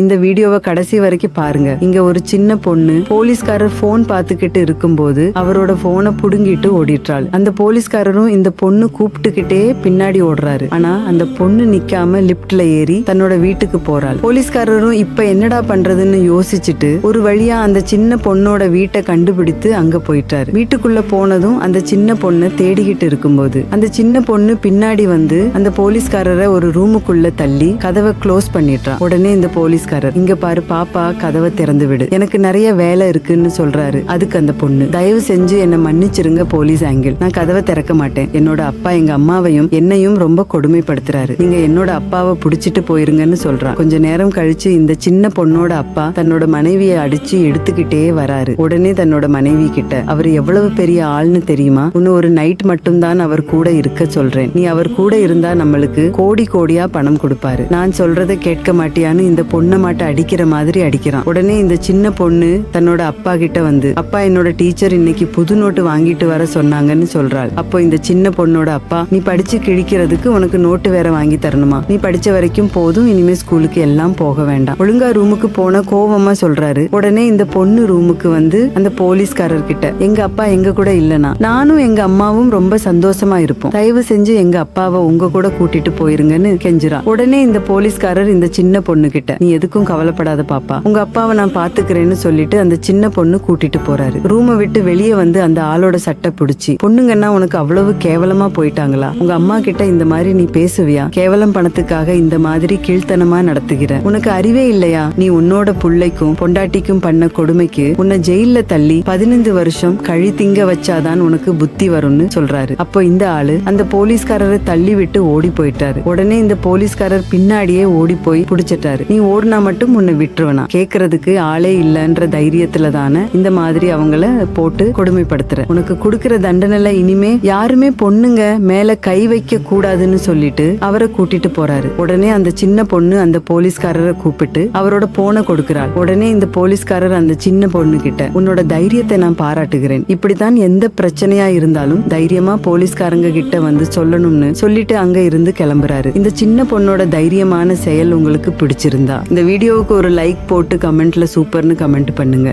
இந்த வீடியோவை கடைசி வரைக்கும் பாருங்க. இங்க ஒரு சின்ன பொண்ணு போலீஸ்காரர் போன் பார்த்துக்கிட்டு இருக்கும்போது அவரோட போனை புடுங்கிட்டு ஓடிட்டாள் அந்த போலீஸ்காரரும் இந்த பொண்ணு கூப்பிட்டுக்கிட்டே பின்னாடி ஓடுறாரு. ஆனா அந்த பொண்ணு நிக்காம லிப்ட்ல ஏறி தன்னோட வீட்டுக்கு போறாள். போலீஸ்காரரும் இப்ப என்னடா பண்றதுன்னு யோசிச்சுட்டு ஒரு வழியா அந்த சின்ன பொண்ணோட வீட்டை கண்டுபிடித்து அங்க போயிட்டாரு. வீட்டுக்குள்ள போனதும் அந்த சின்ன பொண்ணை தேடிக்கிட்டு இருக்கும்போது அந்த சின்ன பொண்ணு பின்னாடி வந்து அந்த போலீஸ்காரரை ஒரு ரூமுக்குள்ள தள்ளி கதவை க்ளோஸ் பண்ணிட்டான் உடனே இந்த போலீஸ்காரர் இங்க பாரு பாப்பா கதவை திறந்து விடு. எனக்கு நிறைய வேலை இருக்குன்னு சொல்றாரு. அதுக்கு அந்த பொண்ணு தயவு செஞ்சு என்ன மன்னிச்சிருங்க போலீஸ் ஆங்கிள். நான் கதவை திறக்க மாட்டேன். என்னோட அப்பா எங்க அம்மாவையும் என்னையும் ரொம்ப கொடுமைப்படுத்துறாரு. நீங்க என்னோட அப்பாவை புடிச்சிட்டு போயிருங்கன்னு சொல்றான் கொஞ்ச நேரம் கழிச்சு இந்த சின்ன பொண்ணோட அப்பா தன்னோட மனைவியை அடிச்சு எடுத்துக்கிட்டே வராரு. உடனே தன்னோட மனைவி கிட்ட அவர் எவ்வளவு பெரிய ஆள்னு தெரியுமா? இன்னும் ஒரு நைட் மட்டும்தான் அவர் கூட இருக்க சொல்றேன். நீ அவர் கூட இருந்தா நம்மளுக்கு கோடி கோடியா பணம் கொடுப்பாரு. நான் சொல்றதை கேட்க மாட்டியான்னு இந்த பொண்ணை மாட்ட அடிக்கிற மாதிரி அடிக்கிறான். உடனே இந்த சின்ன பொண்ணு தன்னோட அப்பா கிட்ட வந்து அப்பா என்னோட டீச்சர் இன்னைக்கு புது நோட்டு வாங்கிட்டு வர சொன்னாங்கன்னு சொல்றாள். அப்போ இந்த சின்ன பொண்ணோட அப்பா நீ படிச்சு கிழிக்கிறதுக்கு உனக்கு நோட்டு வேற வாங்கி தரணுமா? நீ படிச்ச வரைக்கும் போதும் இனிமே ஸ்கூலுக்கு எல்லாம் போக வேண்டாம். ஒழுங்கா ரூமுக்கு போன கோவமா சொல்றாரு. உடனே இந்த பொண்ணு ரூமுக்கு வந்து அந்த போலீஸ்காரர் கிட்ட எங்க அப்பா எங்க கூட இல்லனா? நானும் எங்க அம்மாவும் ரொம்ப சந்தோஷமா இருப்போம். தயவு செஞ்சு எங்க அப்பாவை உங்க கூட கூட்டிட்டு போயிருங்கன்னு கெஞ்சுறா. உடனே இந்த போலீஸ்காரர் இந்த சின்ன பொண்ணு கிட்ட நீ எதுக்கும் கவலைப்படாத பாப்பா. உங்க அப்பாவை நான் பாத்துக்கிறேன்னு சொல்லிட்டு அந்த சின்ன பொண்ணு கூட்டிட்டு போறாரு. ரூமை விட்டு வெளியே வந்து அந்த ஆளோட சட்டை பிடிச்சி பொண்ணுங்கன்னா உனக்கு அவ்வளவு கேவலமா போயிட்டாங்களா? உங்க அம்மா கிட்ட இந்த மாதிரி நீ பேசுவியா? கேவலம் பணத்துக்காக இந்த மாதிரி கீழ்த்தனமா நடத்துகிற. உனக்கு அறிவே இல்லையா? நீ உன்னோட புள்ளைக்கும் பொண்டாட்டிக்கும் பண்ண கொடுமைக்கு உன்னை ஜெயில்ல தள்ளி பதினைந்து வருஷம் கழி திங்க வச்சாதான் உனக்கு புத்தி வரும்னு சொல்றாரு. அப்போ இந்த ஆளு அந்த போலீஸ்காரரை தள்ளி விட்டு ஓடி போயிட்டாரு. உடனே இந்த போலீஸ்காரர் பின்னாடியே ஓடி போய் புடிச்சிட்டாரு. நீ ஓடினா மட்டும் உன்னை விட்டுருவனா? கேக்குறதுக்கு ஆளே இல்லைன்ற தைரியத்துல தானே இந்த மாதிரி அவங்கள போட்டு கொடுமைப்படுத்துற. உனக்கு கொடுக்கற தண்டனைல இனிமே யாருமே பொண்ணுங்க மேல கை வைக்க கூடாதுன்னு சொல்லிட்டு அவரை கூட்டிட்டு போறாரு. உடனே அந்த சின்ன பொண்ணு அந்த போலீஸ்காரரை கூப்பிட்டு அவரோட போனை கொடுக்கிறாள். உடனே இந்த போலீஸ்காரர் அந்த சின்ன பொண்ணு கிட்ட உன்னோட தைரியத்தை நான் பாராட்டுகிறேன். இப்படித்தான் எந்த பிரச்சனையா இருந்தாலும் தைரியமா போலீஸ்காரங்க கிட்ட வந்து சொல்லணும்னு சொல்லிட்டு அங்க இருந்து கிளம்புறாரு. இந்த சின்ன பொண்ணோட தைரியமான செயல் உங்களுக்கு பிடிச்சிருந்தா. இந்த வீடியோவுக்கு ஒரு லைக் போட்டு கமெண்ட்ல சூப்பர்னு கமெண்ட் பண்ணுங்க.